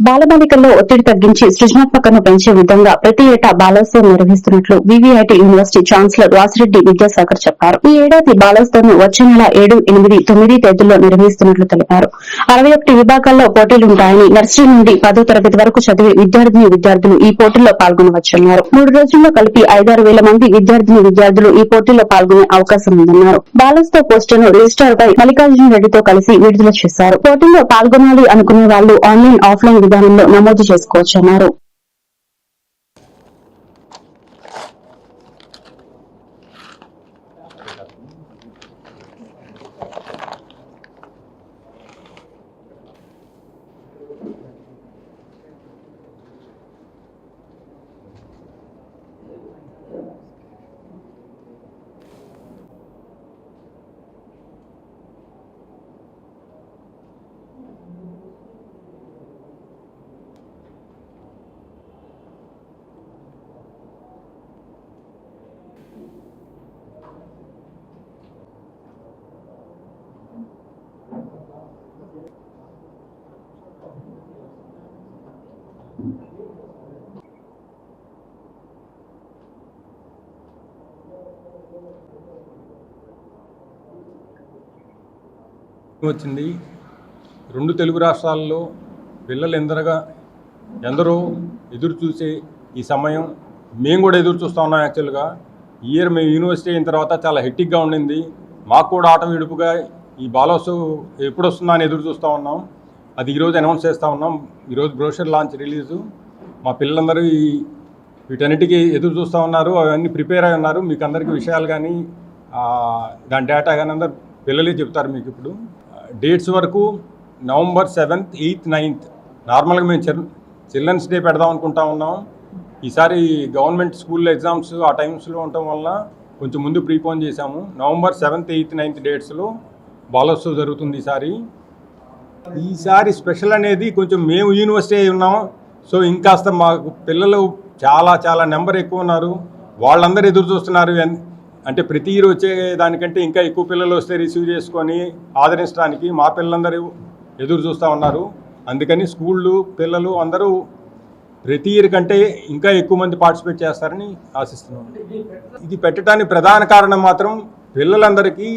బాలబాలికల్లో ఒత్తిడి తగ్గించి సృజనాత్మకతను పెంచే విధంగా ప్రతి ఏటా బాలోత్సవం నిర్వహిస్తున్నట్లు VVIT university chancellor Vasireddy Vidyasagar చెప్పారు. ఈ ఏడాది బాలోత్సవం వచ్చే నెల ఏడు ఎనిమిది తొమ్మిది తేదీల్లో నిర్వహిస్తున్నట్లు తెలిపారు. అరవై ఒకటి విభాగాల్లో పోటీలుంటాయని నర్సరీ నుండి పదో తరగతి వరకు చదివే విద్యార్థిని విద్యార్థులు ఈ పోటీల్లో పాల్గొనవచ్చన్నారు. మూడు రోజుల్లో కలిపి ఐదారు వేల మంది విద్యార్థిని విద్యార్థులు ఈ పోటీల్లో పాల్గొనే అవకాశం ఉందన్నారు. బాలోత్సవ పోస్టును రిజిస్టార్ పై మల్లికార్జున రెడ్డితో కలిసి విడుదల చేశారు. పోటీల్లో పాల్గొనాలి అనుకునే వాళ్ళు ఆన్లైన్ ఆఫ్లైన్ విధానంలో నమోదు చేసుకోవచ్చన్నారు వచ్చింది రెండు తెలుగు రాష్ట్రాల్లో పిల్లలు ఎందరగా ఎందరో ఎదురు చూసే ఈ సమయం మేము కూడా ఎదురు చూస్తూ ఉన్నాం యాక్చువల్గా ఇయర్ మేము యూనివర్సిటీ అయిన తర్వాత చాలా హెక్టిక్గా ఉండింది. మాకు కూడా ఆట విడుపుగా ఈ బాలోత్సవ్ ఎప్పుడు వస్తుందా అని ఎదురు చూస్తూ ఉన్నాం. అది ఈరోజు అనౌన్స్ చేస్తూ ఉన్నాం. ఈరోజు బ్రోషర్ లాంచ్ రిలీజు మా పిల్లలందరూ ఈ వీటన్నిటికీ ఎదురు చూస్తూ ఉన్నారు. అవన్నీ ప్రిపేర్ అయి ఉన్నారు. మీకు అందరికీ విషయాలు కానీ దాని డేటా కానీ అందరు పిల్లలే చెప్తారు మీకు ఇప్పుడు. డేట్స్ వరకు నవంబర్ సెవెంత్ ఎయిత్ నైన్త్. నార్మల్గా మేము చిల్ చిల్డ్రన్స్ డే పెడదాం అనుకుంటా ఉన్నాం. ఈసారి గవర్నమెంట్ స్కూల్ ఎగ్జామ్స్ ఆ టైమ్స్లో ఉండటం వల్ల కొంచెం ముందు ప్రీపోన్ చేశాము. నవంబర్ సెవెంత్ ఎయిత్ నైన్త్ డేట్స్లో బాలోత్సవ్ జరుగుతుంది ఈసారి. ఈసారి స్పెషల్ అనేది కొంచెం మేము యూనివర్సిటీ అయి ఉన్నాం. సో ఇంకాస్త మాకు పిల్లలు చాలా చాలా నెంబర్ ఎక్కువ ఉన్నారు. వాళ్ళందరూ ఎదురు చూస్తున్నారు. అంటే ప్రతి ఇయర్ వచ్చే దానికంటే ఇంకా ఎక్కువ పిల్లలు వస్తే రిసీవ్ చేసుకొని ఆదరించడానికి మా పిల్లలందరూ ఎదురు చూస్తూ ఉన్నారు. అందుకని స్కూళ్ళు పిల్లలు అందరూ ప్రతి ఇయర్ కంటే ఇంకా ఎక్కువ మంది పార్టిసిపేట్ చేస్తారని ఆశిస్తున్నాం. ఇది పెట్టడానికి ప్రధాన కారణం మాత్రం పిల్లలందరికీ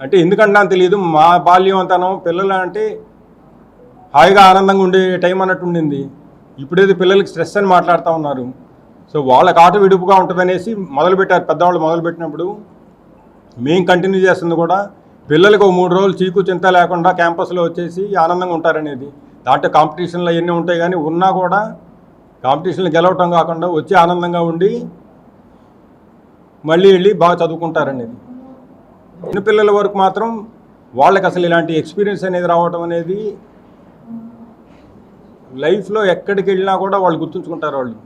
అంటే ఎందుకంటే తెలియదు. మా బాల్యం అంతనం పిల్లలు అంటే హాయిగా ఆనందంగా ఉండే టైం అన్నట్టు ఉండింది. ఇప్పుడేది పిల్లలకి స్ట్రెస్ అని మాట్లాడుతూ ఉన్నారు. సో వాళ్ళకి ఆట విడుపుగా ఉంటుందనేసి మొదలుపెట్టారు. పెద్దవాళ్ళు మొదలుపెట్టినప్పుడు మేము కంటిన్యూ చేస్తుంది కూడా పిల్లలకు మూడు రోజులు చీకు చింత లేకుండా క్యాంపస్లో వచ్చేసి ఆనందంగా ఉంటారనేది. దాంట్లో కాంపిటీషన్లు అవన్నీ ఉంటాయి కానీ ఉన్నా కూడా కాంపిటీషన్లు గెలవటం కాకుండా వచ్చి ఆనందంగా ఉండి మళ్ళీ వెళ్ళి బాగా చదువుకుంటారనేది. చిన్న పిల్లల వరకు మాత్రం వాళ్ళకి అసలు ఇలాంటి ఎక్స్పీరియన్స్ అనేది రావటం అనేది లైఫ్లో ఎక్కడికి వెళ్ళినా కూడా వాళ్ళు గుర్తుంచుకుంటారు వాళ్ళు.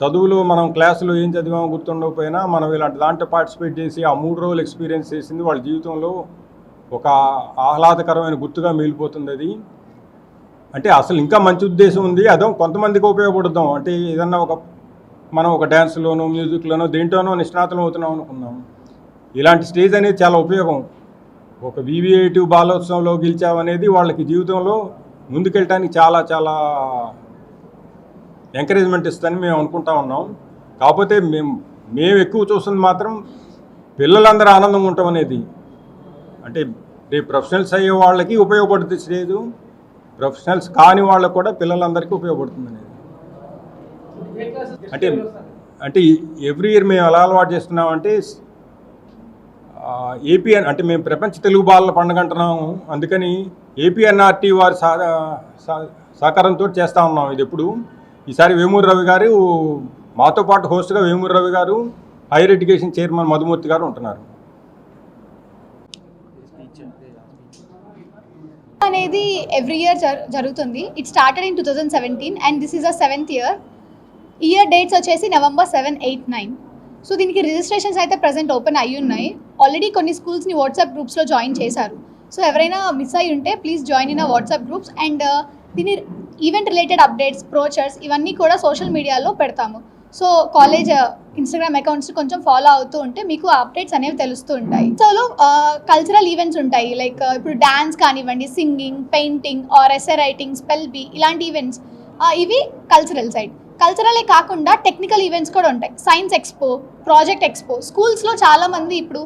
చదువులో మనం క్లాసులో ఏం చదివామో గుర్తుండకపోయినా మనం ఇలాంటి దాంట్లో పార్టిసిపేట్ చేసి ఆ మూడు రోజులు ఎక్స్పీరియన్స్ చేసింది వాళ్ళ జీవితంలో ఒక ఆహ్లాదకరమైన గుర్తుగా మిగిలిపోతుంది అది. అంటే అసలు ఇంకా మంచి ఉద్దేశం ఉంది. అదో కొంతమందికి ఉపయోగపడుద్దాం అంటే ఏదన్నా ఒక మనం ఒక డ్యాన్స్లోనో మ్యూజిక్లోనో దేంట్లోనో నిష్ణాతులం అవుతున్నాం అనుకుందాం. ఇలాంటి స్టేజ్ అనేది చాలా ఉపయోగం. ఒక వివిఐటి బాలోత్సవంలో గెలిచామనేది వాళ్ళకి జీవితంలో ముందుకెళ్ళటానికి చాలా చాలా ఎంకరేజ్మెంట్ ఇస్తుందని మేము అనుకుంటా ఉన్నాం. కాకపోతే మేము మేము ఎక్కువ చూస్తుంది మాత్రం పిల్లలందరూ ఆనందంగా ఉండటం అనేది. అంటే రేపు ప్రొఫెషనల్స్ అయ్యే వాళ్ళకి ఉపయోగపడుతుంది లేదు ప్రొఫెషనల్స్ కాని వాళ్ళకి కూడా పిల్లలందరికీ ఉపయోగపడుతుంది అనేది. అంటే అంటే ఎవ్రీ ఇయర్ మేము ఎలా అలవాటు చేస్తున్నామంటే ఏపీఎన్ అంటే మేము ప్రపంచ తెలుగు బాలల పండుగ అంటున్నాము. అందుకని ఏపీఎన్ఆర్టీ వారి సహ సహకారంతో చేస్తూ ఉన్నాం ఇది ఎప్పుడు. ఈసారి వేమూరు రవి గారు మాతో పాటు హోస్ట్గా వేమూరు రవి గారు హైయర్ ఎడ్యుకేషన్ చైర్మన్ మధుమూర్తి గారు ఉంటున్నారు. అనేది ఎవ్రీ ఇయర్ జరుగుతుంది. It started in two thousand seventeen and this is a seventh year year dates వచ్చేసి November seven eight nine so దీనికి రిజిస్ట్రేషన్స్ అయితే ప్రజెంట్ ఓపెన్ అయ్యి ఉన్నాయి. ఆల్రెడీ కొన్ని స్కూల్స్ని వాట్సాప్ గ్రూప్స్లో జాయిన్ చేశారు. సో ఎవరైనా మిస్ అయి ఉంటే please join in WhatsApp groups and దీని ఈవెంట్ రిలేటెడ్ అప్డేట్స్ ప్రోచర్స్ ఇవన్నీ కూడా సోషల్ మీడియాలో పెడతాము. సో కాలేజ్ ఇన్స్టాగ్రామ్ అకౌంట్స్ కొంచెం ఫాలో అవుతూ ఉంటే మీకు అప్డేట్స్ అనేవి తెలుస్తూ ఉంటాయి. సోలో కల్చరల్ ఈవెంట్స్ ఉంటాయి. లైక్ uh, ఇప్పుడు డాన్స్ కానివ్వండి singing painting or essay writing spell bee ఇలాంటి ఈవెంట్స్ uh, ఇవి కల్చరల్ సైడ్ కల్చరలే కాకుండా టెక్నికల్ ఈవెంట్స్ కూడా ఉంటాయి. సైన్స్ ఎక్స్పో ప్రాజెక్ట్ ఎక్స్పో స్కూల్స్లో చాలామంది ఇప్పుడు